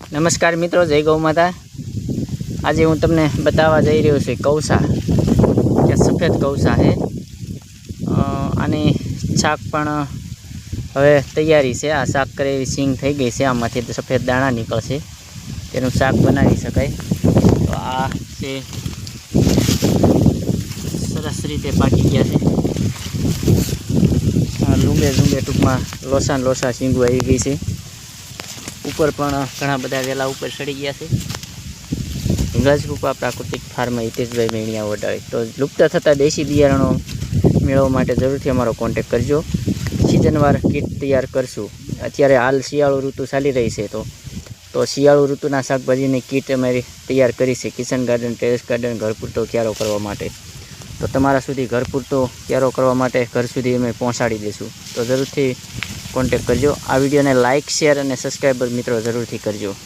નમસ્કાર મિત્રો, જય ગૌ માતા. આજે હું તમને બતાવવા જઈ રહ્યો છું કૌસા કે સફેદ કૌસા છે આની શાક પણ હવે તૈયારી છે. આ શાક કરે એવી સિંગ થઈ ગઈ છે. આમાંથી સફેદ દાણા નીકળશે. તેનું શાક બનાવી શકાય. તો આ છે. સરસ રીતે પાકી ગયા છે. લૂંબે લૂંબે ટૂંકમાં લોસા લોસા સિંગો આવી ગઈ છે. ઉપર પણ ઘણા બધા વેલા ઉપર ચડી ગયા છે. ગજરૂપા પ્રાકૃતિક ફાર્મ હિતેશભાઈ મેણિયા વડાવે તો લુપ્ત થતા દેશી બિયારણો મેળવવા માટે જરૂરથી અમારો કોન્ટેક કરજો. સિઝનવાર કીટ તૈયાર કરશું. અત્યારે હાલ શિયાળુ ઋતુ ચાલી રહી છે તો. તો શિયાળુ ઋતુના શાકભાજીની કીટ અમારી તૈયાર કરી છે કિચન ગાર્ડન, ટેરેસ ગાર્ડન, ઘર પૂરતો ક્યારો કરવા માટે. તો તમારા સુધી ઘર પૂરતો ક્યારો કરવા માટે ઘર સુધી અમે પહોંચાડી દઈશું તો જરૂરથી કોન્ટેક કરજો. આ વિડીયોને લાઇક શેર અને સબસ્ક્રાઈબર મિત્રો જરૂરથી કરજો.